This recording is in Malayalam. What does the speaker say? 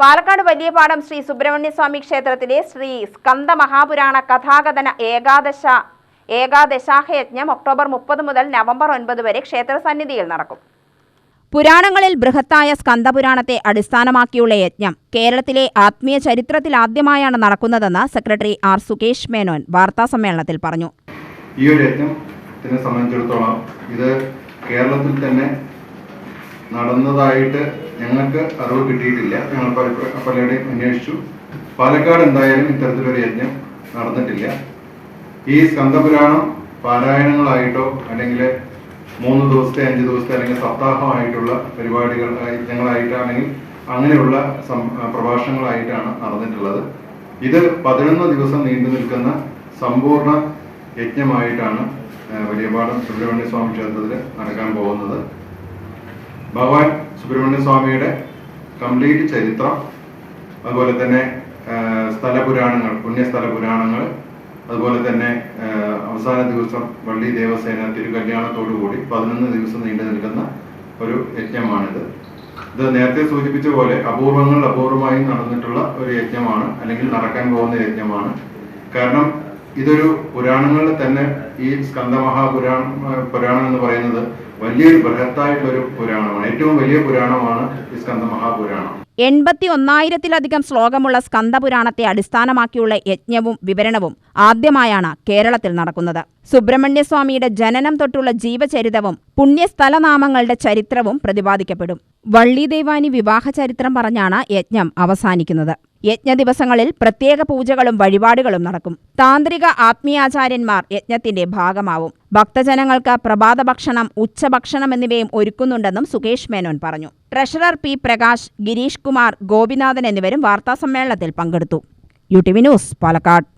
പാലക്കാട് വലിയപാടം ശ്രീ സുബ്രഹ്മണ്യസ്വാമി ക്ഷേത്രത്തിലെ ശ്രീ സ്കന്ദ മഹാപുരാണ കഥാകഥന ഏകാദശ ഏകാദശാഹയജ്ഞം ഒക്ടോബർ മുപ്പത് മുതൽ നവംബർ ഒൻപത് വരെ ക്ഷേത്ര സന്നിധിയിൽ നടക്കും. പുരാണങ്ങളിൽ ബൃഹത്തായ സ്കന്ദപുരാണത്തെ അടിസ്ഥാനമാക്കിയുള്ള യജ്ഞം കേരളത്തിലെ ആത്മീയ ചരിത്രത്തിൽ ആദ്യമായാണ് നടക്കുന്നതെന്ന് സെക്രട്ടറി ആർ സുകേഷ് മേനോൻ വാർത്താസമ്മേളനത്തിൽ പറഞ്ഞു. ഈ ഒരു യജ്ഞത്തിനെ സംബന്ധിച്ചിടത്തോളം ഇത് കേരളത്തിൽ തന്നെ നടന്നതായിട്ട് ഞങ്ങൾക്ക് അറിവ് കിട്ടിയിട്ടില്ല. ഞങ്ങൾ പല- പലരുടെയും അന്വേഷിച്ചു. പാലക്കാട് എന്തായാലും ഇത്തരത്തിലൊരു യജ്ഞം നടന്നിട്ടില്ല. ഈ സ്കന്ധപുരാണം പാരായണങ്ങളായിട്ടോ അല്ലെങ്കിൽ മൂന്ന് ദിവസത്തെ അഞ്ച് ദിവസത്തെ അല്ലെങ്കിൽ സപ്താഹമായിട്ടുള്ള പരിപാടികൾ യജ്ഞങ്ങളായിട്ടാണെങ്കിൽ അങ്ങനെയുള്ള പ്രഭാഷണങ്ങളായിട്ടാണ് നടന്നിട്ടുള്ളത്. ഇത് പതിനൊന്ന് ദിവസം നീണ്ടു നിൽക്കുന്ന സമ്പൂർണ യജ്ഞമായിട്ടാണ് വലിയപാടം സുബ്രഹ്മണ്യ സ്വാമി ക്ഷേത്രത്തിൽ നടക്കാൻ പോകുന്നത്. ഭഗവാൻ സുബ്രഹ്മണ്യ സ്വാമിയുടെ കംപ്ലീറ്റ് ചരിത്രം അതുപോലെ തന്നെ സ്ഥലപുരാണങ്ങൾ പുണ്യസ്ഥല പുരാണങ്ങൾ അതുപോലെ തന്നെ അവസാന ദിവസം വള്ളി ദേവസേന തിരുകല്യാണത്തോടു കൂടി പതിനൊന്ന് ദിവസം നീണ്ടു നിൽക്കുന്ന ഒരു യജ്ഞമാണിത്. ഇത് നേരത്തെ സൂചിപ്പിച്ച പോലെ അപൂർവങ്ങൾ അപൂർവമായി നടന്നിട്ടുള്ള ഒരു യജ്ഞമാണ് അല്ലെങ്കിൽ നടക്കാൻ പോകുന്ന യജ്ഞമാണ്. കാരണം ഇതൊരു പുരാണങ്ങളിൽ തന്നെ ഈ സ്കന്ദമഹാപുരാണം പുരാണം എന്ന് പറയുന്നത് വലിയൊരു ബൃഹത്തായിട്ടുള്ളൊരു പുരാണമാണ്. ഏറ്റവും വലിയ പുരാണമാണ് ഈ സ്കന്ധ മഹാപുരാണം എൺപത്തി ഒന്നായിരത്തിലധികം ശ്ലോകമുള്ള സ്കന്ദപുരാണത്തെ അടിസ്ഥാനമാക്കിയുള്ള യജ്ഞവും വിവരണവും ആദ്യമായാണ് കേരളത്തിൽ നടക്കുന്നത്. സുബ്രഹ്മണ്യസ്വാമിയുടെ ജനനം തൊട്ടുള്ള ജീവചരിതവും പുണ്യസ്ഥലനാമങ്ങളുടെ ചരിത്രവും പ്രതിപാദിക്കപ്പെടും. വള്ളിദേവാനി വിവാഹ ചരിത്രം പറഞ്ഞാണ് യജ്ഞം അവസാനിക്കുന്നത്. യജ്ഞ ദിവസങ്ങളിൽ പ്രത്യേക പൂജകളും വഴിപാടുകളും നടക്കും. താന്ത്രിക ആത്മീയാചാര്യന്മാർ യജ്ഞത്തിന്റെ ഭാഗമാവും. ഭക്തജനങ്ങൾക്ക് പ്രഭാത ഭക്ഷണം ഉച്ചഭക്ഷണം എന്നിവയും ഒരുക്കുന്നുണ്ടെന്നും സുകേഷ് മേനോൻ പറഞ്ഞു. ട്രഷറർ പി പ്രകാശ് ഗിരീഷ് കുമാർ ഗോപിനാഥൻ എന്നിവരും വാർത്താസമ്മേളനത്തിൽ പങ്കെടുത്തു. U T V news Palakkad.